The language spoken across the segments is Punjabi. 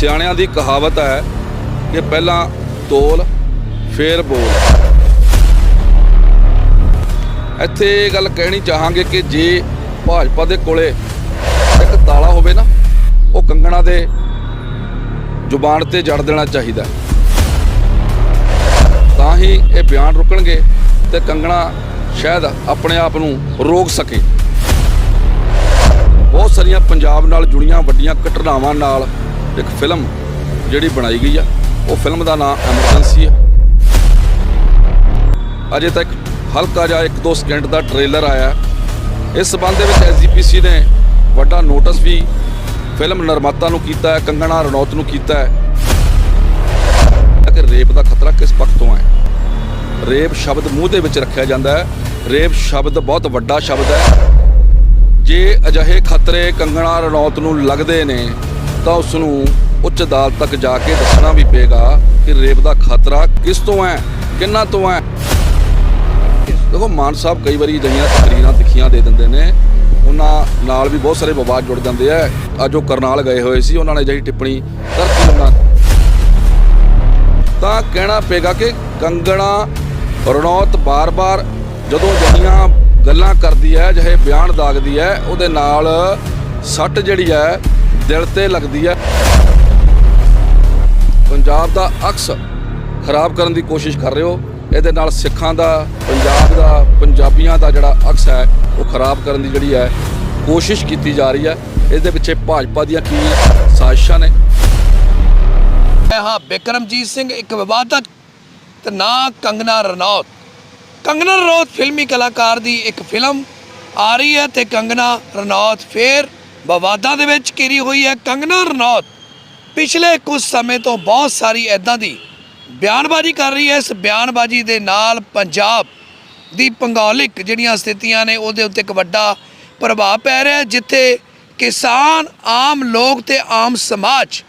ਸਿਆਣਿਆਂ ਦੀ ਕਹਾਵਤ ਹੈ ਕਿ ਪਹਿਲਾਂ ਤੋਲ, ਫੇਰ ਬੋਲ। ਇੱਥੇ ਇਹ ਗੱਲ ਕਹਿਣੀ ਚਾਹਾਂਗੇ ਕਿ ਜੇ ਭਾਜਪਾ ਦੇ ਕੋਲੇ ਇੱਕ ਤਾਲਾ ਹੋਵੇ ਨਾ, ਉਹ ਕੰਗਣਾ ਦੇ ਜ਼ੁਬਾਨ ਤੇ ਜੜ ਦੇਣਾ ਚਾਹੀਦਾ ਤਾਂ ਹੀ ਇਹ ਬਿਆਨ ਰੁਕਣਗੇ ਤੇ ਕੰਗਣਾ ਸ਼ਾਇਦ ਆਪਣੇ ਆਪ ਨੂੰ ਰੋਕ ਸਕੇ। ਬਹੁਤ ਸਾਰੀਆਂ ਪੰਜਾਬ ਨਾਲ ਜੁੜੀਆਂ ਵੱਡੀਆਂ ਘਟਨਾਵਾਂ ਨਾਲ ਇੱਕ ਫਿਲਮ ਜਿਹੜੀ ਬਣਾਈ ਗਈ ਆ, ਉਹ ਫਿਲਮ ਦਾ ਨਾਮ ਐਮਰਜੈਂਸੀ ਹੈ ਅਜੇ ਤੱਕ ਹਲਕਾ ਜਿਹਾ 1-2 ਸਕਿੰਟ ਦਾ ਟ੍ਰੇਲਰ ਆਇਆ। ਇਸ ਸਬੰਧ ਦੇ ਵਿੱਚ ਐਸਜੀਪੀਸੀ ਨੇ ਵੱਡਾ ਨੋਟਿਸ ਵੀ ਫਿਲਮ ਨਿਰਮਾਤਾ ਨੂੰ ਕੀਤਾ ਹੈ, ਕੰਗਣਾ ਰਣੌਤ ਨੂੰ ਕੀਤਾ ਹੈ। ਕਿ ਰੇਪ ਦਾ ਖਤਰਾ ਕਿਸ ਪੱਖ ਤੋਂ ਹੈ? ਰੇਪ ਸ਼ਬਦ ਮੂੰਹ ਦੇ ਵਿੱਚ ਰੱਖਿਆ ਜਾਂਦਾ ਹੈ। ਰੇਪ ਸ਼ਬਦ ਬਹੁਤ ਵੱਡਾ ਸ਼ਬਦ ਹੈ। ਜੇ ਅਜਿਹੇ ਖਤਰੇ ਕੰਗਣਾ ਰਣੌਤ ਨੂੰ ਲੱਗਦੇ ਨੇ ਤਾਂ ਉਸ ਨੂੰ ਉੱਚ ਅਦਾਲਤ ਤੱਕ ਜਾ ਕੇ ਦੱਸਣਾ ਵੀ ਪਏਗਾ ਕਿ ਰੇਪ ਦਾ ਖਤਰਾ ਕਿਸ ਤੋਂ ਹੈ, ਕਿੰਨਾ ਤੋਂ ਹੈ। ਦੇਖੋ, ਮਾਨ ਸਾਹਿਬ ਕਈ ਵਾਰੀ ਅਜਿਹੀਆਂ ਤਕਰੀਰਾਂ ਤਿੱਖੀਆਂ ਦੇ ਦਿੰਦੇ ਨੇ। ਉਹਨਾਂ ਨਾਲ ਵੀ ਬਹੁਤ ਸਾਰੇ ਵਿਵਾਦ ਜੁੜ ਜਾਂਦੇ ਆ। ਅੱਜ ਉਹ ਕਰਨਾਲ ਗਏ ਹੋਏ ਸੀ, ਉਹਨਾਂ ਨੇ ਅਜਿਹੀ ਟਿੱਪਣੀ ਕਰਤੀ ਉਹਨਾਂ ਤਾਂ ਕਹਿਣਾ ਪਏਗਾ ਕਿ ਕੰਗਣਾ ਰਣੌਤ ਬਾਰ-ਬਾਰ ਜਦੋਂ ਜਹੀਆਂ ਗੱਲਾਂ ਕਰਦੀ ਹੈ, ਜਿਹੇ ਬਿਆਨ ਦਾਗਦੀ ਹੈ, ਉਹਦੇ ਨਾਲ ਸੱਟ ਜਿਹੜੀ ਹੈ ਦਿਲ ਤੇ ਲੱਗਦੀ ਹੈ ਪੰਜਾਬ ਦਾ ਅਕਸ ਖਰਾਬ ਕਰਨ ਦੀ ਕੋਸ਼ਿਸ਼ ਕਰ ਰਹੇ ਹੋ। ਇਹਦੇ ਨਾਲ ਸਿੱਖਾਂ ਦਾ, ਪੰਜਾਬ ਦਾ, ਪੰਜਾਬੀਆਂ ਦਾ ਜਿਹੜਾ ਅਕਸ ਹੈ, ਉਹ ਖਰਾਬ ਕਰਨ ਦੀ ਜਿਹੜੀ ਹੈ, ਕੋਸ਼ਿਸ਼ ਕੀਤੀ ਜਾ ਰਹੀ ਹੈ। ਇਹਦੇ ਪਿੱਛੇ ਭਾਜਪਾ ਦੀਆਂ ਕੀ ਸਾਜ਼ਿਸ਼ਾਂ ਨੇ? ਹਾਂ ਬਿਕਰਮਜੀਤ ਸਿੰਘ, ਇੱਕ ਵਿਵਾਦਤ ਤੇ ਨਾ ਕੰਗਨਾ ਰਣੌਤ। ਕੰਗਨਾ ਰਣੌਤ ਫਿਲਮੀ ਕਲਾਕਾਰ ਦੀ ਇੱਕ ਫਿਲਮ ਆ ਰਹੀ ਹੈ ਤੇ ਕੰਗਨਾ ਰਣੌਤ ਫੇਰ ਵਿਵਾਦਾਂ ਦੇ ਵਿੱਚ ਘਿਰੀ ਹੋਈ ਹੈ ਕੰਗਨਾ ਰਣੌਤ। ਪਿਛਲੇ ਕੁਝ ਸਮੇਂ ਤੋਂ ਬਹੁਤ ਸਾਰੀ ਐਦਾਂ ਦੀ ਬਿਆਨਬਾਜ਼ੀ ਕਰ ਰਹੀ ਹੈ। ਇਸ ਬਿਆਨਬਾਜ਼ੀ ਦੇ ਨਾਲ ਪੰਜਾਬ ਦੀ ਭੂਗੋਲਿਕ ਜਿਹੜੀਆਂ ਸਥਿਤੀਆਂ ਨੇ, ਉਹਦੇ ਉੱਤੇ ਇੱਕ ਵੱਡਾ ਪ੍ਰਭਾਵ ਪੈ ਰਿਹਾ ਜਿੱਥੇ ਕਿਸਾਨ, ਆਮ ਲੋਕ ਤੇ ਆਮ ਸਮਾਜ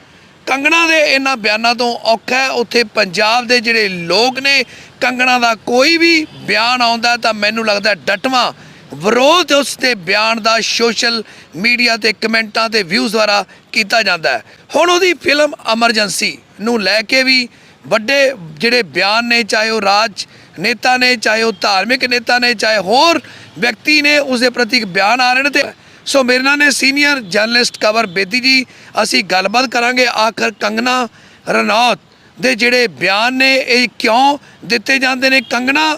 ਕੰਗਣਾ ਦੇ ਇਹਨਾਂ ਬਿਆਨਾਂ ਤੋਂ ਔਖਾ ਹੈ। ਉੱਥੇ ਪੰਜਾਬ ਦੇ ਜਿਹੜੇ ਲੋਕ ਨੇ, ਕੰਗਣਾ ਦਾ ਕੋਈ ਵੀ ਬਿਆਨ ਆਉਂਦਾ ਤਾਂ ਮੈਨੂੰ ਲੱਗਦਾ ਡਟਵਾ ਵਿਰੋਧ ਉਸ ਦੇ ਬਿਆਨ ਦਾ ਸੋਸ਼ਲ ਮੀਡੀਆ ਤੇ ਕਮੈਂਟਾਂ ਤੇ ਵਿਊਜ਼ ਦੁਆਰਾ ਕੀਤਾ ਜਾਂਦਾ ਹੈ। ਹੁਣ ਉਹਦੀ ਫਿਲਮ ਐਮਰਜੈਂਸੀ ਨੂੰ ਲੈ ਕੇ ਵੀ ਵੱਡੇ ਜਿਹੜੇ ਬਿਆਨ ਨੇ, ਚਾਹੇ ਉਹ ਰਾਜ ਨੇਤਾ ਨੇ, ਚਾਹੇ ਉਹ ਧਾਰਮਿਕ ਨੇਤਾ ਨੇ, ਚਾਹੇ ਹੋਰ ਵਿਅਕਤੀ ਨੇ ਉਸ ਦੇ ਪ੍ਰਤੀ ਇੱਕ ਬਿਆਨ ਆ ਰਹੇ ਨੇ ਤੇ ਸੋ ਮੇਰੇ ਨਾਲ ਨੇ ਸੀਨੀਅਰ ਜਰਨਲਿਸਟ ਕਵਰ ਬੇਦੀ ਜੀ, ਅਸੀਂ ਗੱਲਬਾਤ ਕਰਾਂਗੇ ਆਖਰ ਕੰਗਨਾ ਰਣੌਤ ਦੇ ਜਿਹੜੇ ਬਿਆਨ ਨੇ, ਇਹ ਕਿਉਂ ਦਿੱਤੇ ਜਾਂਦੇ ਨੇ? ਕੰਗਨਾ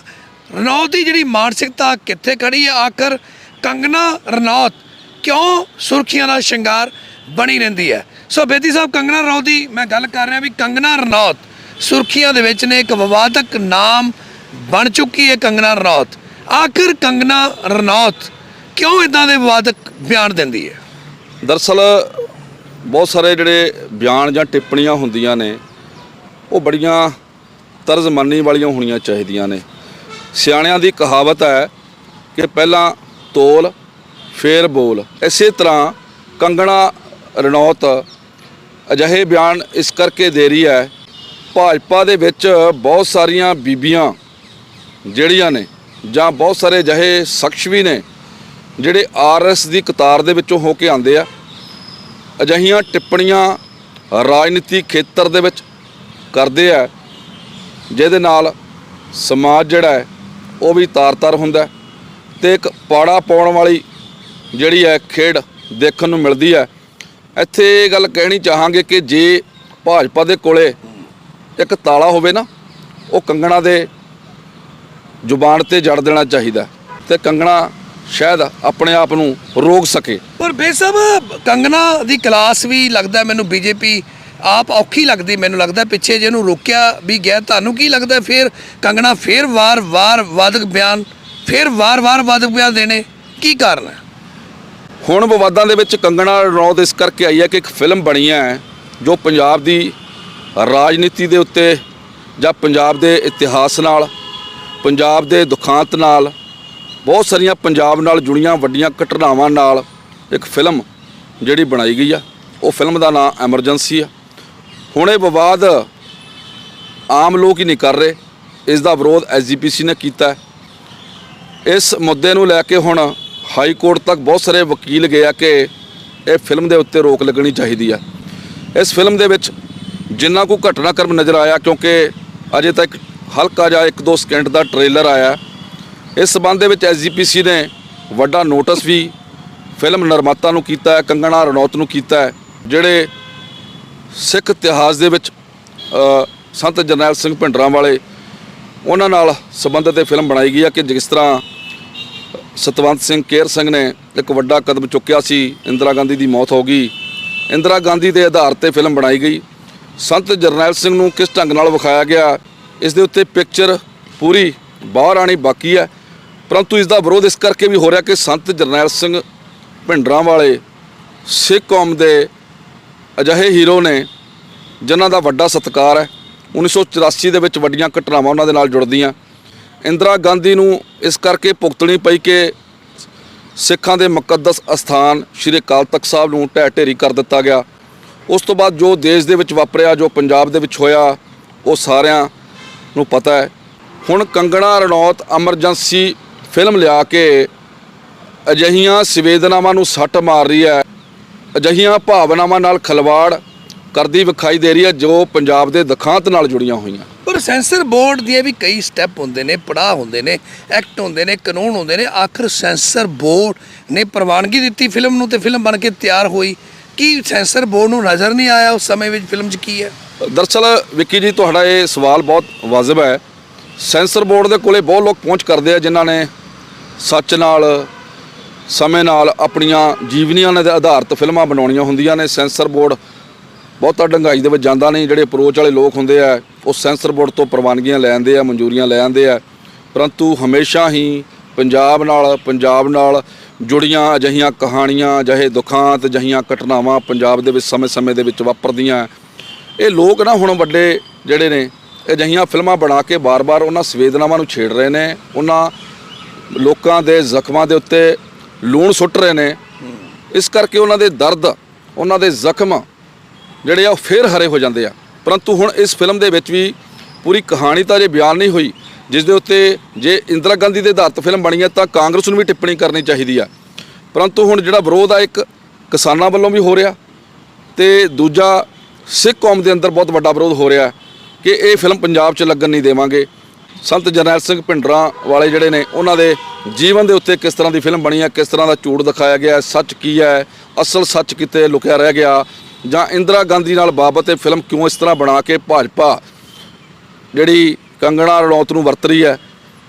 ਰਣੌਤ ਦੀ ਜਿਹੜੀ ਮਾਨਸਿਕਤਾ ਕਿੱਥੇ ਖੜੀ ਹੈ ਆਖਰ ਕੰਗਨਾ ਰਣੌਤ ਕਿਉਂ ਸੁਰਖੀਆਂ ਦਾ ਸ਼ਿੰਗਾਰ ਬਣੀ ਰਹਿੰਦੀ ਹੈ? ਸੋ ਬੇਦੀ ਸਾਹਿਬ, ਕੰਗਨਾ ਰਣੌਤ ਦੀ ਮੈਂ ਗੱਲ ਕਰ ਰਿਹਾ ਵੀ ਕੰਗਨਾ ਰਣੌਤ ਸੁਰਖੀਆਂ ਦੇ ਵਿੱਚ ਨੇ ਇੱਕ ਵਿਵਾਦਕ ਨਾਮ ਬਣ ਚੁੱਕੀ ਹੈ ਕੰਗਨਾ ਰਣੌਤ। ਆਖਰ ਕੰਗਨਾ ਰਣੌਤ ਕਿਉਂ ਇਦਾਂ ਦੇ ਵਿਵਾਦਕ ਬਿਆਨ ਦਿੰਦੀ ਹੈ? ਦਰਸਲ ਬਹੁਤ ਸਾਰੇ ਜਿਹੜੇ ਬਿਆਨ ਜਾਂ ਟਿੱਪਣੀਆਂ ਹੁੰਦੀਆਂ ਨੇ, ਉਹ ਬੜੀਆਂ ਤਰਜ਼ਮਾਨੀ ਵਾਲੀਆਂ ਹੋਣੀਆਂ ਚਾਹੀਦੀਆਂ ਨੇ। ਸਿਆਣਿਆਂ ਦੀ ਕਹਾਵਤ ਹੈ ਕਿ ਪਹਿਲਾਂ ਤੋਲ, ਫੇਰ ਬੋਲ। ਇਸੇ ਤਰ੍ਹਾਂ ਕੰਗਣਾ ਰਣੌਤ ਅਜਿਹੇ ਬਿਆਨ ਇਸ ਕਰਕੇ ਦੇ ਰਹੀ ਹੈ, ਭਾਜਪਾ ਦੇ ਵਿੱਚ ਬਹੁਤ ਸਾਰੀਆਂ ਬੀਬੀਆਂ ਜਿਹੜੀਆਂ ਨੇ ਜਾਂ ਬਹੁਤ ਸਾਰੇ ਅਜਿਹੇ ਸ਼ਖਸ ਵੀ ਨੇ ਜਿਹੜੇ ਆਰਐਸ ਦੀ ਕਤਾਰ ਦੇ ਵਿੱਚੋਂ ਹੋ ਕੇ ਆਉਂਦੇ ਆ। ਅਜਿਹੀਆਂ ਟਿੱਪਣੀਆਂ ਰਾਜਨੀਤੀ ਖੇਤਰ ਦੇ ਵਿੱਚ ਕਰਦੇ ਆ, ਜਿਹਦੇ ਨਾਲ ਸਮਾਜ ਜਿਹੜਾ ਹੈ ਉਹ ਵੀ ਤਾਰ-ਤਾਰ ਹੁੰਦਾ ਹੈ ਤੇ ਇੱਕ ਪਾੜਾ ਪਾਉਣ ਵਾਲੀ ਜਿਹੜੀ ਹੈ ਖੇਡ ਦੇਖਣ ਨੂੰ ਮਿਲਦੀ ਹੈ। ਇੱਥੇ ਇਹ ਗੱਲ ਕਹਿਣੀ ਚਾਹਾਂਗੇ ਕਿ ਜੇ ਭਾਜਪਾ ਦੇ ਕੋਲੇ ਇੱਕ ਤਾਲਾ ਹੋਵੇ ਨਾ, ਉਹ ਕੰਗਣਾ ਦੇ ਜ਼ੁਬਾਨ ਤੇ ਜੜ ਦੇਣਾ ਚਾਹੀਦਾ ਤੇ ਕੰਗਣਾ ਸ਼ਾਇਦ ਆਪਣੇ ਆਪ ਨੂੰ ਰੋਕ ਸਕੇ। ਪਰ ਬੇਸਬ ਕੰਗਣਾ ਦੀ ਕਲਾਸ ਵੀ ਲੱਗਦਾ ਮੈਨੂੰ ਬੀਜੇਪੀ ਆਪ ਔਖੀ ਲੱਗਦੀ, ਮੈਨੂੰ ਲੱਗਦਾ ਪਿੱਛੇ ਜੇ ਇਹਨੂੰ ਰੋਕਿਆ ਵੀ ਗਿਆ, ਤੁਹਾਨੂੰ ਕੀ ਲੱਗਦਾ ਫਿਰ ਕੰਗਣਾ ਫਿਰ ਵਾਰ-ਵਾਰ ਵਾਦਕ ਬਿਆਨ, ਫਿਰ ਵਾਰ-ਵਾਰ ਵਾਦਕ ਬਿਆਨ ਦੇਣੇ, ਕੀ ਕਾਰਨ ਹੈ? ਹੁਣ ਵਿਵਾਦਾਂ ਦੇ ਵਿੱਚ ਕੰਗਣਾ ਰਣੌਤ ਇਸ ਕਰਕੇ ਆਈ ਹੈ ਕਿ ਇੱਕ ਫਿਲਮ ਬਣੀ ਹੈ ਜੋ ਪੰਜਾਬ ਦੀ ਰਾਜਨੀਤੀ ਦੇ ਉੱਤੇ ਜਾਂ ਪੰਜਾਬ ਦੇ ਇਤਿਹਾਸ ਨਾਲ, ਪੰਜਾਬ ਦੇ ਦੁਖਾਂਤ ਨਾਲ, ਬਹੁਤ ਸਾਰੀਆਂ ਪੰਜਾਬ ਨਾਲ ਜੁੜੀਆਂ ਵੱਡੀਆਂ ਘਟਨਾਵਾਂ ਨਾਲ ਇੱਕ ਫਿਲਮ ਜਿਹੜੀ ਬਣਾਈ ਗਈ ਆ, ਉਹ ਫਿਲਮ ਦਾ ਨਾਮ ਐਮਰਜੈਂਸੀ ਆ। ਹੁਣ ਇਹ ਵਿਵਾਦ ਆਮ ਲੋਕ ਹੀ ਨਹੀਂ ਕਰ ਰਹੇ। ਇਸ ਦਾ ਵਿਰੋਧ ਐਸਜੀਪੀਸੀ ਨੇ ਕੀਤਾ ਇਸ ਮੁੱਦੇ ਨੂੰ ਲੈ ਕੇ ਹੁਣ ਹਾਈ ਕੋਰਟ ਤੱਕ ਬਹੁਤ ਸਾਰੇ ਵਕੀਲ ਗਏ ਆ ਕਿ ਇਹ ਫਿਲਮ ਦੇ ਉੱਤੇ ਰੋਕ ਲੱਗਣੀ ਚਾਹੀਦੀ ਆ। ਇਸ ਫਿਲਮ ਦੇ ਵਿੱਚ ਜਿੰਨਾ ਕੋ ਘਟਨਾਕ੍ਰਮ ਨਜ਼ਰ ਆਇਆ, ਕਿਉਂਕਿ ਅਜੇ ਤੱਕ ਹਲਕਾ ਜਿਹਾ 1-2 ਸਕਿੰਟ ਦਾ ਟ੍ਰੇਲਰ ਆਇਆ। ਇਸ ਸਬੰਧ ਦੇ ਵਿੱਚ ਐਸਜੀਪੀਸੀ ਨੇ ਵੱਡਾ ਨੋਟਿਸ ਵੀ ਫਿਲਮ ਨਿਰਮਾਤਾ ਨੂੰ ਕੀਤਾ ਕੰਗਣਾ ਰਣੌਤ ਨੂੰ ਕੀਤਾ ਜਿਹੜੇ ਸਿੱਖ ਇਤਿਹਾਸ ਦੇ ਵਿੱਚ ਸੰਤ ਜਰਨੈਲ ਸਿੰਘ ਭਿੰਡਰਾਂ ਵਾਲੇ, ਉਹਨਾਂ ਨਾਲ ਸੰਬੰਧਿਤ ਇਹ ਫਿਲਮ ਬਣਾਈ ਗਈ ਹੈ ਕਿ ਜਿਸ ਤਰ੍ਹਾਂ ਸਤਵੰਤ ਸਿੰਘ ਕੇਰ ਸਿੰਘ ਨੇ ਇੱਕ ਵੱਡਾ ਕਦਮ ਚੁੱਕਿਆ ਸੀ, ਇੰਦਰਾ ਗਾਂਧੀ ਦੀ ਮੌਤ ਹੋ ਗਈ। ਇੰਦਰਾ ਗਾਂਧੀ ਦੇ ਆਧਾਰ ਤੇ ਫਿਲਮ ਬਣਾਈ ਗਈ। ਸੰਤ ਜਰਨੈਲ ਸਿੰਘ ਨੂੰ ਕਿਸ ਢੰਗ ਨਾਲ ਵਿਖਾਇਆ ਗਿਆ, ਇਸ ਦੇ ਉੱਤੇ ਪਿਕਚਰ ਪੂਰੀ ਬਾਹਰ ਆਣੀ ਬਾਕੀ ਹੈ। ਪਰੰਤੂ ਇਸ ਦਾ ਵਿਰੋਧ ਇਸ ਕਰਕੇ ਵੀ ਹੋ ਰਿਹਾ ਕਿ ਸੰਤ ਜਰਨੈਲ ਸਿੰਘ ਭਿੰਡਰਾਂ ਵਾਲੇ ਸਿੱਖ ਕੌਮ ਦੇ ਅਜਿਹੇ ਹੀਰੋ ਨੇ ਜਿਨ੍ਹਾਂ ਦਾ ਵੱਡਾ ਸਤਿਕਾਰ ਹੈ 1984 ਦੇ ਵਿੱਚ ਵੱਡੀਆਂ ਘਟਨਾਵਾਂ ਉਹਨਾਂ ਦੇ ਨਾਲ ਜੁੜਦੀਆਂ। ਇੰਦਰਾ ਗਾਂਧੀ ਨੂੰ ਇਸ ਕਰਕੇ ਭੁਗਤਣੀ ਪਈ ਕਿ ਸਿੱਖਾਂ ਦੇ ਮੁਕੱਦਸ ਅਸਥਾਨ ਸ਼੍ਰੀ ਅਕਾਲ ਤਖਤ ਸਾਹਿਬ ਨੂੰ ਢਹਿ ਢੇਰੀ ਕਰ ਦਿੱਤਾ ਗਿਆ। ਉਸ ਤੋਂ ਬਾਅਦ ਜੋ ਦੇਸ਼ ਦੇ ਵਿੱਚ ਵਾਪਰਿਆ, ਜੋ ਪੰਜਾਬ ਦੇ ਵਿੱਚ ਹੋਇਆ, ਉਹ ਸਾਰਿਆਂ ਨੂੰ ਪਤਾ ਹੈ। ਹੁਣ ਕੰਗਣਾ ਰਣੌਤ ਐਮਰਜੈਂਸੀ ਫਿਲਮ ਲਿਆ ਕੇ ਅਜਿਹੀਆਂ ਸੰਵੇਦਨਾਵਾਂ ਨੂੰ ਸੱਟ ਮਾਰ ਰਹੀ ਹੈ। ਅਜਿਹੀਆਂ ਭਾਵਨਾਵਾਂ ਨਾਲ ਖਲਵਾੜ ਕਰਦੀ ਵਿਖਾਈ ਦੇ ਰਹੀ ਹੈ ਜੋ ਪੰਜਾਬ ਦੇ ਦੁਖਾਂਤ ਨਾਲ ਜੁੜੀਆਂ ਹੋਈਆਂ। ਪਰ ਸੈਂਸਰ ਬੋਰਡ ਦੇ ਵੀ ਕਈ ਸਟੈਪ ਹੁੰਦੇ ਨੇ ਪੜਾਅ ਹੁੰਦੇ ਨੇ ਐਕਟ ਹੁੰਦੇ ਨੇ ਕਾਨੂੰਨ ਹੁੰਦੇ ਨੇ। ਆਖਰ ਸੈਂਸਰ ਬੋਰਡ ਨੇ ਪ੍ਰਵਾਨਗੀ ਦਿੱਤੀ ਫਿਲਮ ਨੂੰ ਤੇ ਫਿਲਮ ਬਣ ਕੇ ਤਿਆਰ ਹੋਈ। ਕੀ ਸੈਂਸਰ ਬੋਰਡ ਨੂੰ ਨਜ਼ਰ ਨਹੀਂ ਆਇਆ ਉਸ ਸਮੇਂ ਵਿੱਚ ਫਿਲਮ 'ਚ ਕੀ ਹੈ? ਦਰਅਸਲ ਵਿੱਕੀ ਜੀ ਤੁਹਾਡਾ ਇਹ ਸਵਾਲ ਬਹੁਤ ਵਾਜਬ ਹੈ। ਸੈਂਸਰ ਬੋਰਡ ਦੇ ਕੋਲੇ ਬਹੁਤ ਲੋਕ ਪਹੁੰਚ ਕਰਦੇ ਆ ਜਿਨ੍ਹਾਂ ਨੇ ਸੱਚ ਨਾਲ ਸਮੇਂ ਨਾਲ ਆਪਣੀਆਂ ਜੀਵਨੀਆਂ ਦੇ ਆਧਾਰਿਤ ਫਿਲਮਾਂ ਬਣਾਉਣੀਆਂ ਹੁੰਦੀਆਂ ਨੇ। ਸੈਂਸਰ ਬੋਰਡ ਬਹੁਤਾ ਡੰਗਾਈ ਦੇ ਵਿੱਚ ਜਾਂਦਾ ਨਹੀਂ। ਜਿਹੜੇ ਅਪਰੋਚ ਵਾਲੇ ਲੋਕ ਹੁੰਦੇ ਆ, ਉਹ ਸੈਂਸਰ ਬੋਰਡ ਤੋਂ ਪ੍ਰਵਾਨਗੀਆਂ ਲੈ ਆਉਂਦੇ ਆ, ਮਨਜ਼ੂਰੀਆਂ ਲੈ ਆਉਂਦੇ ਆ। ਪਰੰਤੂ ਹਮੇਸ਼ਾ ਹੀ ਪੰਜਾਬ ਨਾਲ ਪੰਜਾਬ ਨਾਲ ਜੁੜੀਆਂ ਅਜਿਹੀਆਂ ਕਹਾਣੀਆਂ, ਅਜਿਹੇ ਦੁਖਾਂਤ ਅਜਿਹੀਆਂ ਘਟਨਾਵਾਂ ਪੰਜਾਬ ਦੇ ਵਿੱਚ ਸਮੇਂ-ਸਮੇਂ ਦੇ ਵਿੱਚ ਵਾਪਰਦੀਆਂ। ਇਹ ਲੋਕ ਨਾ ਹੁਣ ਵੱਡੇ ਜਿਹੜੇ ਨੇ, ਅਜਿਹੀਆਂ ਫਿਲਮਾਂ ਬਣਾ ਕੇ ਬਾਰ-ਬਾਰ ਉਹਨਾਂ ਸੰਵੇਦਨਾਵਾਂ ਨੂੰ ਛੇੜ ਰਹੇ ਨੇ। ਉਹਨਾਂ ਲੋਕਾਂ ਦੇ ਜ਼ਖਮਾਂ ਦੇ ਉੱਤੇ ਲੂਣ ਸੁੱਟ ਰਹੇ ਨੇ। ਇਸ ਕਰਕੇ ਉਹਨਾਂ ਦੇ ਦਰਦ, ਉਹਨਾਂ ਦੇ ਜ਼ਖਮ ਜਿਹੜੇ ਆ ਉਹ ਫੇਰ ਹਰੇ ਹੋ ਜਾਂਦੇ ਆ। ਪਰੰਤੂ ਹੁਣ ਇਸ ਫਿਲਮ ਦੇ ਵਿੱਚ ਵੀ ਪੂਰੀ ਕਹਾਣੀ ਤਾਂ ਜੇ ਬਿਆਨ ਨਹੀਂ ਹੋਈ, ਜਿਸ ਦੇ ਉੱਤੇ ਜੇ ਇੰਦਰਾ ਗਾਂਧੀ ਦੇ ਆਧਾਰਿਤ ਫਿਲਮ ਬਣੀ ਹੈ ਤਾਂ ਕਾਂਗਰਸ ਨੂੰ ਵੀ ਟਿੱਪਣੀ ਕਰਨੀ ਚਾਹੀਦੀ ਆ। ਪਰੰਤੂ ਹੁਣ ਜਿਹੜਾ ਵਿਰੋਧ ਆ, ਇੱਕ ਕਿਸਾਨਾਂ ਵੱਲੋਂ ਵੀ ਹੋ ਰਿਹਾ ਤੇ ਦੂਜਾ ਸਿੱਖ ਕੌਮ ਦੇ ਅੰਦਰ ਬਹੁਤ ਵੱਡਾ ਵਿਰੋਧ ਹੋ ਰਿਹਾ ਕਿ ਇਹ ਫਿਲਮ ਪੰਜਾਬ 'ਚ ਲੱਗਣ ਨਹੀਂ ਦੇਵਾਂਗੇ। ਸੰਤ ਜਰਨੈਲ ਸਿੰਘ ਭਿੰਡਰਾਂ ਵਾਲੇ ਜਿਹੜੇ ਨੇ, ਉਹਨਾਂ ਦੇ ਜੀਵਨ ਦੇ ਉੱਤੇ ਕਿਸ ਤਰ੍ਹਾਂ ਦੀ ਫਿਲਮ ਬਣੀ ਹੈ, ਕਿਸ ਤਰ੍ਹਾਂ ਦਾ ਝੂਠ ਦਿਖਾਇਆ ਗਿਆ ਸੱਚ ਕੀ ਹੈ, ਅਸਲ ਸੱਚ ਕਿਤੇ ਲੁਕਿਆ ਰਹਿ ਗਿਆ, ਜਾਂ ਇੰਦਰਾ ਗਾਂਧੀ ਨਾਲ ਬਾਬਤ ਇਹ ਫਿਲਮ ਕਿਉਂ ਇਸ ਤਰ੍ਹਾਂ ਬਣਾ ਕੇ ਭਾਜਪਾ ਜਿਹੜੀ ਕੰਗਣਾ ਰਣੌਤ ਨੂੰ ਵਰਤ ਰਹੀ ਹੈ,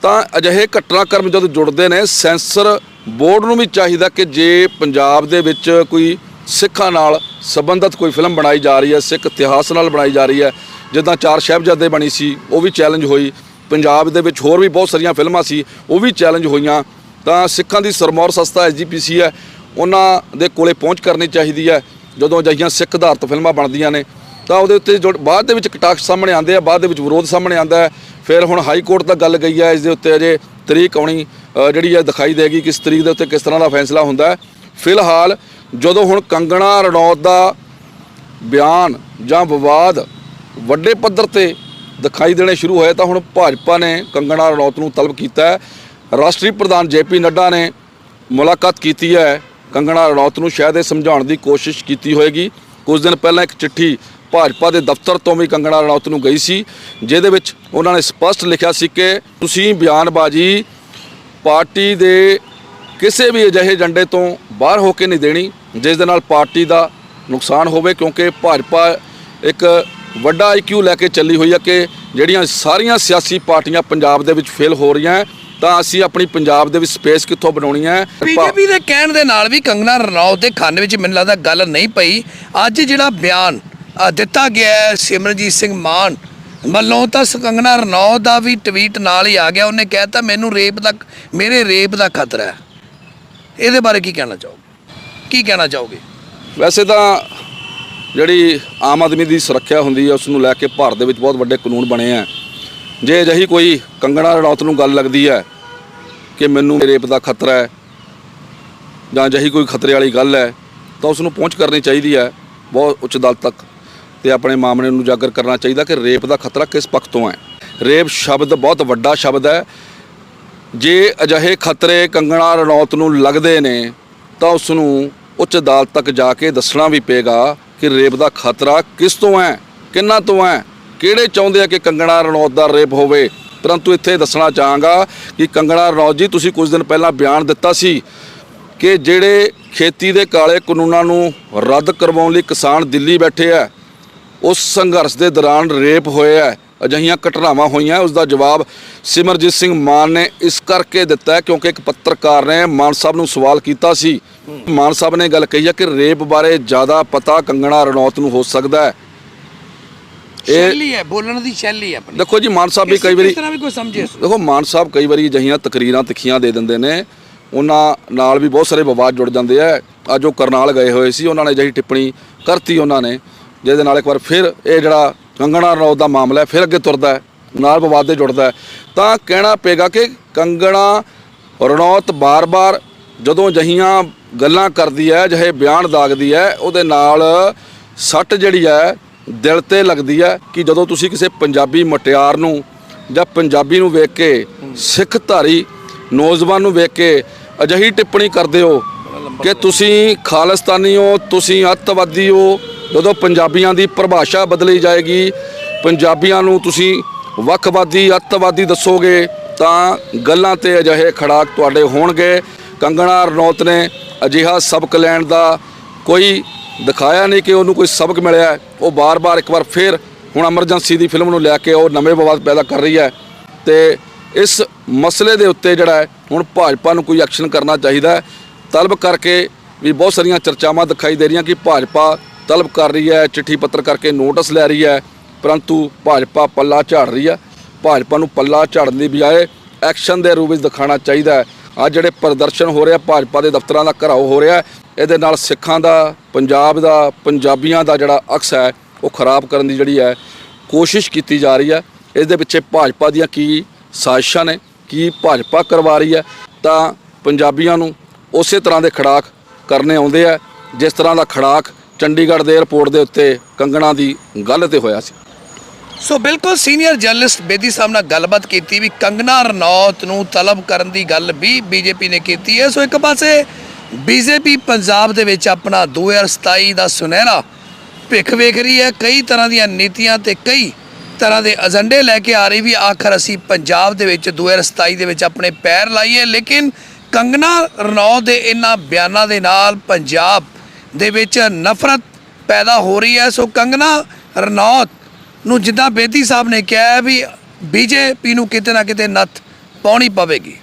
ਤਾਂ ਅਜਿਹੇ ਘਟਨਾਕ੍ਰਮ ਜਦੋਂ ਜੁੜਦੇ ਨੇ, ਸੈਂਸਰ ਬੋਰਡ ਨੂੰ ਵੀ ਚਾਹੀਦਾ ਕਿ ਜੇ ਪੰਜਾਬ ਦੇ ਵਿੱਚ ਕੋਈ ਸਿੱਖਾਂ ਨਾਲ ਸੰਬੰਧਿਤ ਕੋਈ ਫਿਲਮ ਬਣਾਈ ਜਾ ਰਹੀ ਹੈ, ਸਿੱਖ ਇਤਿਹਾਸ ਨਾਲ ਬਣਾਈ ਜਾ ਰਹੀ ਹੈ, ਜਿੱਦਾਂ ਚਾਰ ਸਾਹਿਬਜ਼ਾਦੇ ਬਣੀ ਸੀ, ਉਹ ਵੀ ਚੈਲੰਜ ਹੋਈ। ਪੰਜਾਬ ਦੇ ਵਿੱਚ ਹੋਰ ਵੀ ਬਹੁਤ ਸਾਰੀਆਂ ਫਿਲਮਾਂ ਸੀ, ਉਹ ਵੀ ਚੈਲੰਜ ਹੋਈਆਂ। ਤਾਂ ਸਿੱਖਾਂ ਦੀ ਸਰਮੌਰ ਸੰਸਥਾ ਐਸਜੀਪੀਸੀ ਹੈ, ਉਹਨਾਂ ਦੇ ਕੋਲੇ ਪਹੁੰਚ ਕਰਨੀ ਚਾਹੀਦੀ ਹੈ, ਜਦੋਂ ਅਜਿਹੀਆਂ ਸਿੱਖ ਆਧਾਰਿਤ ਫਿਲਮਾਂ ਬਣਦੀਆਂ ਨੇ। ਤਾਂ ਉਹਦੇ ਉੱਤੇ ਜੋ ਬਾਅਦ ਦੇ ਵਿੱਚ ਕਟਾਕਸ਼ ਸਾਹਮਣੇ ਆਉਂਦੇ ਆ, ਬਾਅਦ ਦੇ ਵਿੱਚ ਵਿਰੋਧ ਸਾਹਮਣੇ ਆਉਂਦਾ ਹੈ। ਫਿਰ ਹੁਣ ਹਾਈ ਕੋਰਟ ਤੱਕ ਗੱਲ ਗਈ ਹੈ, ਇਸ ਦੇ ਉੱਤੇ ਅਜੇ ਤਰੀਕ ਆਉਣੀ ਜਿਹੜੀ ਹੈ ਦਿਖਾਈ ਦੇਗੀ ਕਿਸ ਤਰੀਕ ਦੇ ਉੱਤੇ ਕਿਸ ਤਰ੍ਹਾਂ ਦਾ ਫੈਸਲਾ ਹੁੰਦਾ ਹੈ। ਫਿਲਹਾਲ ਜਦੋਂ ਹੁਣ ਕੰਗਣਾ ਰਣੌਤ ਦਾ ਬਿਆਨ ਜਾਂ ਵਿਵਾਦ ਵੱਡੇ ਪੱਧਰ ਤੇ ਦਿਖਾਈ ਦੇਣੇ ਸ਼ੁਰੂ ਹੋਏ ਤਾਂ ਹੁਣ ਭਾਜਪਾ ਨੇ ਕੰਗਣਾ ਰਣੌਤ ਨੂੰ ਤਲਬ ਕੀਤਾ ਹੈ। ਰਾਸ਼ਟਰੀ ਪ੍ਰਧਾਨ ਜੇਪੀ ਨੱਡਾ ਨੇ ਮੁਲਾਕਾਤ ਕੀਤੀ ਹੈ। ਕੰਗਣਾ ਰਣੌਤ ਨੂੰ ਸ਼ਾਇਦ ਇਹ ਸਮਝਾਉਣ ਦੀ ਕੋਸ਼ਿਸ਼ ਕੀਤੀ ਹੋਏਗੀ। ਕੁਝ ਦਿਨ ਪਹਿਲਾਂ ਇੱਕ ਚਿੱਠੀ ਭਾਜਪਾ ਦੇ ਦਫ਼ਤਰ ਤੋਂ ਵੀ ਕੰਗਣਾ ਰਣੌਤ ਨੂੰ ਗਈ ਸੀ, ਜਿਹਦੇ ਵਿੱਚ ਉਹਨਾਂ ਨੇ ਸਪਸ਼ਟ ਲਿਖਿਆ ਸੀ ਕਿ ਤੁਸੀਂ ਬਿਆਨਬਾਜ਼ੀ ਪਾਰਟੀ ਦੇ ਕਿਸੇ ਵੀ ਅਜਿਹੇ ਏਜੰਡੇ ਤੋਂ ਬਾਹਰ ਹੋ ਕੇ ਨਹੀਂ ਦੇਣੀ, ਜਿਸ ਦੇ ਨਾਲ ਪਾਰਟੀ ਦਾ ਨੁਕਸਾਨ ਹੋਵੇ, ਕਿਉਂਕਿ ਭਾਜਪਾ ਇੱਕ ਵੱਡਾ ਆਈਕਿਊ ਲੈ ਕੇ ਚੱਲੀ ਹੋਈ ਹੈ ਕਿ ਜਿਹੜੀਆਂ ਸਾਰੀਆਂ ਸਿਆਸੀ ਪਾਰਟੀਆਂ ਪੰਜਾਬ ਦੇ ਵਿੱਚ ਫੇਲ ਹੋ ਰਹੀਆਂ ਹੈ, ਤਾਂ ਅਸੀਂ ਆਪਣੀ ਪੰਜਾਬ ਦੇ ਵਿੱਚ ਸਪੇਸ ਕਿੱਥੋਂ ਬਣਾਉਣੀ ਹੈ? ਬੀਜੇਪੀ ਦੇ ਕਹਿਣ ਦੇ ਨਾਲ ਵੀ ਕੰਗਨਾ ਰਣੌਤ ਦੇ ਖਾਨੇ ਵਿੱਚ ਮੈਨੂੰ ਲੱਗਦਾ ਗੱਲ ਨਹੀਂ ਪਈ। ਅੱਜ ਜਿਹੜਾ ਬਿਆਨ ਦਿੱਤਾ ਗਿਆ ਹੈ ਸਿਮਰਨਜੀਤ ਸਿੰਘ ਮਾਨ ਵੱਲੋਂ ਤਾਂ ਕੰਗਨਾ ਰਣੌਤ ਦਾ ਵੀ ਟਵੀਟ ਨਾਲ ਹੀ ਆ ਗਿਆ। ਉਹਨੇ ਕਹਿਤਾ ਮੈਨੂੰ ਰੇਪ ਦਾ ਮੇਰੇ ਰੇਪ ਦਾ ਖਤਰਾ ਹੈ। ਇਹਦੇ ਬਾਰੇ ਕੀ ਕਹਿਣਾ ਚਾਹੋਗੇ? ਕੀ ਕਹਿਣਾ ਚਾਹੋਗੇ? ਵੈਸੇ ਤਾਂ ਜਿਹੜੀ ਆਮ ਆਦਮੀ ਦੀ ਸੁਰੱਖਿਆ ਹੁੰਦੀ ਹੈ ਉਸ ਨੂੰ ਲੈ ਕੇ ਭਾਰਤ ਦੇ ਵਿੱਚ ਬਹੁਤ ਵੱਡੇ ਕਾਨੂੰਨ ਬਣੇ ਆ। ਜੇ ਅਜਿਹੀ ਕੋਈ ਕੰਗਣਾ ਰਣੌਤ ਨੂੰ ਗੱਲ ਲੱਗਦੀ ਹੈ ਕਿ ਮੈਨੂੰ ਰੇਪ ਦਾ ਖਤਰਾ ਹੈ ਜਾਂ ਅਜਿਹੀ ਕੋਈ ਖਤਰੇ ਵਾਲੀ ਗੱਲ ਹੈ, ਤਾਂ ਉਸ ਨੂੰ ਪਹੁੰਚ ਕਰਨੀ ਚਾਹੀਦੀ ਹੈ, ਬਹੁਤ ਉੱਚ ਅਦਾਲਤ ਤੱਕ। ਤੇ ਆਪਣੇ ਮਾਮਲੇ ਨੂੰ ਉਜਾਗਰ ਕਰਨਾ ਚਾਹੀਦਾ ਕਿ ਰੇਪ ਦਾ ਖਤਰਾ ਕਿਸ ਪੱਖ ਤੋਂ ਹੈ। ਰੇਪ ਸ਼ਬਦ ਬਹੁਤ ਵੱਡਾ ਸ਼ਬਦ ਹੈ। ਜੇ ਅਜਿਹੇ ਖਤਰੇ ਕੰਗਣਾ ਰਣੌਤ ਨੂੰ ਲੱਗਦੇ ਨੇ, ਤਾਂ ਉਸ ਨੂੰ ਉੱਚ ਅਦਾਲਤ ਤੱਕ ਜਾ ਕੇ ਦੱਸਣਾ ਵੀ ਪਏਗਾ ਕਿ ਰੇਪ ਦਾ ਖਤਰਾ ਕਿਸ ਤੋਂ ਹੈ, ਕਿੰਨਾ ਤੋਂ ਹੈ, ਕਿਹੜੇ ਚਾਹੁੰਦੇ ਆ ਕਿ ਕੰਗਣਾ ਰਣੌਤ ਦਾ ਰੇਪ ਹੋਵੇ? ਪਰੰਤੂ ਇੱਥੇ ਦੱਸਣਾ ਚਾਹਾਂਗਾ ਕਿ ਕੰਗਣਾ ਰਣੌਤ ਜੀ, ਤੁਸੀਂ ਕੁਝ ਦਿਨ ਪਹਿਲਾਂ ਬਿਆਨ ਦਿੱਤਾ ਸੀ ਕਿ ਜਿਹੜੇ ਖੇਤੀ ਦੇ ਕਾਲੇ ਕਾਨੂੰਨਾਂ ਨੂੰ ਰੱਦ ਕਰਵਾਉਣ ਲਈ ਕਿਸਾਨ ਦਿੱਲੀ ਬੈਠੇ ਆ, ਉਸ ਸੰਘਰਸ਼ ਦੇ ਦੌਰਾਨ ਰੇਪ ਹੋਇਆ ਹੈ ਅਜਿਹੀਆਂ ਘਟਨਾਵਾਂ ਹੋਈਆਂ। ਉਸ ਦਾ ਜਵਾਬ ਸਿਮਰਜੀਤ ਸਿੰਘ ਮਾਨ ਨੇ ਇਸ ਕਰਕੇ ਦਿੱਤਾ ਕਿਉਂਕਿ ਇੱਕ ਪੱਤਰਕਾਰ ਨੇ ਮਾਨ ਸਾਹਿਬ ਨੂੰ ਸਵਾਲ ਕੀਤਾ ਸੀ ਮਾਨ ਸਾਹਿਬ ਨੇ ਗੱਲ ਕਹੀ ਹੈ ਕਿ ਰੇਪ ਬਾਰੇ ਜ਼ਿਆਦਾ ਪਤਾ ਕੰਗਣਾ ਰਣੌਤ ਨੂੰ ਹੋ ਸਕਦਾ ਹੈ। ਇਹ ਸ਼ੈਲੀ ਹੈ ਬੋਲਣ ਦੀ ਸ਼ੈਲੀ ਹੈ ਆਪਣੀ। ਦੇਖੋ ਜੀ ਮਾਨ ਸਾਹਿਬ ਵੀ ਕਈ ਵਾਰੀ ਕਿਸ ਤਰ੍ਹਾਂ ਵੀ ਕੋਈ ਸਮਝੇ ਇਸ। ਦੇਖੋ ਮਾਨ ਸਾਹਿਬ ਕਈ ਵਾਰੀ ਅਜਿਹੀਆਂ ਤਕਰੀਰਾਂ ਤਿੱਖੀਆਂ ਦੇ ਦਿੰਦੇ ਨੇ। ਉਹਨਾਂ ਨਾਲ ਵੀ ਬਹੁਤ ਸਾਰੇ ਵਿਵਾਦ ਜੁੜ ਜਾਂਦੇ ਆ। ਅੱਜ ਉਹ ਕਰਨਾਲ ਗਏ ਹੋਏ ਸੀ ਉਹਨਾਂ ਨੇ ਅਜਿਹੀ ਟਿੱਪਣੀ ਕਰਤੀ ਉਹਨਾਂ ਨੇ ਜਿਹਦੇ ਨਾਲ ਇੱਕ ਵਾਰ ਫਿਰ ਇਹ ਜਿਹੜਾ ਕੰਗਣਾ ਰਣੌਤ ਦਾ ਮਾਮਲਾ ਹੈ ਫਿਰ ਅੱਗੇ ਤੁਰਦਾ ਹੈ ਨਾਲ ਵਿਵਾਦ ਦੇ ਜੁੜਦਾ ਹੈ। ਤਾਂ ਕਹਿਣਾ ਪਏਗਾ ਕਿ ਕੰਗਣਾ ਰਣੌਤ ਬਾਰ-ਬਾਰ ਜਦੋਂ ਅਜਿਹੀਆਂ ਗੱਲਾਂ ਕਰਦੀ ਹੈ, ਜਿਹੇ ਬਿਆਨ ਦਾਗਦੀ ਹੈ, ਉਹਦੇ ਨਾਲ ਸੱਟ ਜਿਹੜੀ ਹੈ, ਦਿਲ ਤੇ ਲੱਗਦੀ ਹੈ ਕਿ ਜਦੋਂ ਤੁਸੀਂ ਕਿਸੇ ਪੰਜਾਬੀ ਮਟਿਆਰ ਨੂੰ ਜਾਂ ਪੰਜਾਬੀ ਨੂੰ ਵੇਖ ਕੇ ਸਿੱਖ ਧਾਰੀ ਨੌਜਵਾਨ ਨੂੰ ਵੇਖ ਕੇ ਅਜਿਹੀ ਟਿੱਪਣੀ ਕਰਦੇ ਹੋ ਕਿ ਤੁਸੀਂ ਖਾਲਿਸਤਾਨੀ ਹੋ, ਤੁਸੀਂ ਅੱਤਵਾਦੀ ਹੋ, ਜਦੋਂ ਪੰਜਾਬੀਆਂ ਦੀ ਪਰਿਭਾਸ਼ਾ ਬਦਲੀ ਜਾਏਗੀ, ਪੰਜਾਬੀਆਂ ਨੂੰ ਤੁਸੀਂ ਵੱਖਵਾਦੀ, ਅੱਤਵਾਦੀ ਦੱਸੋਗੇ, ਤਾਂ ਗੱਲਾਂ ਤੇ ਅਜਿਹੇ ਖੜਾਕ ਤੁਹਾਡੇ ਹੋਣਗੇ। ਕੰਗਣਾ ਰਣੌਤ ਨੇ ਅਜਿਹਾ ਸਬਕ ਲੈਣ ਦਾ ਕੋਈ ਦਿਖਾਇਆ ਨਹੀਂ ਕਿ ਉਹਨੂੰ ਕੋਈ ਸਬਕ ਮਿਲਿਆ ਉਹ ਬਾਰ-ਬਾਰ ਇੱਕ ਵਾਰ ਫਿਰ ਹੁਣ ਐਮਰਜੈਂਸੀ ਦੀ ਫਿਲਮ ਨੂੰ ਲੈ ਕੇ ਉਹ ਨਵੇਂ ਵਿਵਾਦ ਪੈਦਾ ਕਰ ਰਹੀ ਹੈ ਤੇ ਇਸ ਮਸਲੇ ਦੇ ਉੱਤੇ ਜਿਹੜਾ ਹੈ, ਹੁਣ ਭਾਜਪਾ ਨੂੰ ਕੋਈ ਐਕਸ਼ਨ ਕਰਨਾ ਚਾਹੀਦਾ ਤਲਬ ਕਰਕੇ ਵੀ ਬਹੁਤ ਸਾਰੀਆਂ ਚਰਚਾਵਾਂ ਦਿਖਾਈ ਦੇ ਰਹੀਆਂ ਕਿ ਭਾਜਪਾ ਤਲਬ ਕਰ ਰਹੀ ਹੈ, ਚਿੱਠੀ ਪੱਤਰ ਕਰਕੇ ਨੋਟਿਸ ਲੈ ਰਹੀ ਹੈ, ਪਰੰਤੂ ਭਾਜਪਾ ਪੱਲਾ ਝਾੜ ਰਹੀ ਹੈ। ਭਾਜਪਾ ਨੂੰ ਪੱਲਾ ਝਾੜਨ ਦੀ ਬਜਾਏ ਐਕਸ਼ਨ ਦੇ ਰੂਪ ਵਿੱਚ ਦਿਖਾਉਣਾ ਚਾਹੀਦਾ ਹੈ। ਆ ਜਿਹੜੇ ਪ੍ਰਦਰਸ਼ਨ ਹੋ ਰਿਹਾ, ਭਾਜਪਾ ਦੇ ਦਫ਼ਤਰਾਂ ਦਾ ਘਰਾਓ ਹੋ ਰਿਹਾ, ਇਹਦੇ ਨਾਲ ਸਿੱਖਾਂ ਦਾ, ਪੰਜਾਬ ਦਾ, ਪੰਜਾਬੀਆਂ ਦਾ ਜਿਹੜਾ ਅਕਸ ਹੈ, ਉਹ ਖਰਾਬ ਕਰਨ ਦੀ ਜਿਹੜੀ ਹੈ, ਕੋਸ਼ਿਸ਼ ਕੀਤੀ ਜਾ ਰਹੀ ਹੈ। ਇਸ ਦੇ ਪਿੱਛੇ ਭਾਜਪਾ ਦੀਆਂ ਕੀ ਸਾਜ਼ਿਸ਼ਾਂ ਨੇ, ਕੀ ਭਾਜਪਾ ਕਰਵਾ ਰਹੀ ਹੈ, ਤਾਂ ਪੰਜਾਬੀਆਂ ਨੂੰ ਉਸੇ ਤਰ੍ਹਾਂ ਦੇ ਖੜਾਕ ਕਰਨੇ ਆਉਂਦੇ ਆ, ਜਿਸ ਤਰ੍ਹਾਂ ਦਾ ਖੜਾਕ ਚੰਡੀਗੜ੍ਹ ਦੇ 에ਅਰਪੋਰਟ ਦੇ ਉੱਤੇ ਕੰਗਣਾ ਦੀ ਗੱਲ ਤੇ ਹੋਇਆ ਸੀ। ਸੋ ਬਿਲਕੁਲ ਸੀਨੀਅਰ ਜਰਨਲਿਸਟ ਬੇਦੀ ਸਾਹਿਬ ਨਾਲ ਗੱਲਬਾਤ ਕੀਤੀ ਵੀ ਕੰਗਨਾ ਰਣੌਤ ਨੂੰ ਤਲਬ ਕਰਨ ਦੀ ਗੱਲ ਵੀ ਬੀਜੇਪੀ ਨੇ ਕੀਤੀ ਹੈ। ਸੋ ਇੱਕ ਪਾਸੇ ਬੀਜੇਪੀ ਪੰਜਾਬ ਦੇ ਵਿੱਚ ਆਪਣਾ 2027 ਦਾ ਸੁਨਹਿਰਾ ਭਿੱਖ ਵੇਖ ਰਹੀ ਹੈ। ਕਈ ਤਰ੍ਹਾਂ ਦੀਆਂ ਨੀਤੀਆਂ ਤੇ ਕਈ ਤਰ੍ਹਾਂ ਦੇ ਏਜੰਡੇ ਲੈ ਕੇ ਆ ਰਹੀ ਵੀ ਆਖਰ ਅਸੀਂ ਪੰਜਾਬ ਦੇ ਵਿੱਚ 2027 ਦੇ ਵਿੱਚ ਆਪਣੇ ਪੈਰ ਲਾਈਏ। ਲੇਕਿਨ ਕੰਗਨਾ ਰਣੌਤ ਦੇ ਇਹਨਾਂ ਬਿਆਨਾਂ ਦੇ ਨਾਲ ਪੰਜਾਬ ਦੇ ਵਿੱਚ ਨਫ਼ਰਤ ਪੈਦਾ ਹੋ ਰਹੀ ਹੈ। ਸੋ ਕੰਗਨਾ ਰਣੌਤ ਨੂੰ ਜਿੱਦਾਂ ਬੇਦੀ ਸਾਹਿਬ ਨੇ ਕਿਹਾ ਹੈ ਵੀ ਬੀਜੇਪੀ ਨੂੰ ਕਿਤੇ ਨਾ ਕਿਤੇ ਨੱਥ ਪਾਉਣੀ ਪਵੇਗੀ।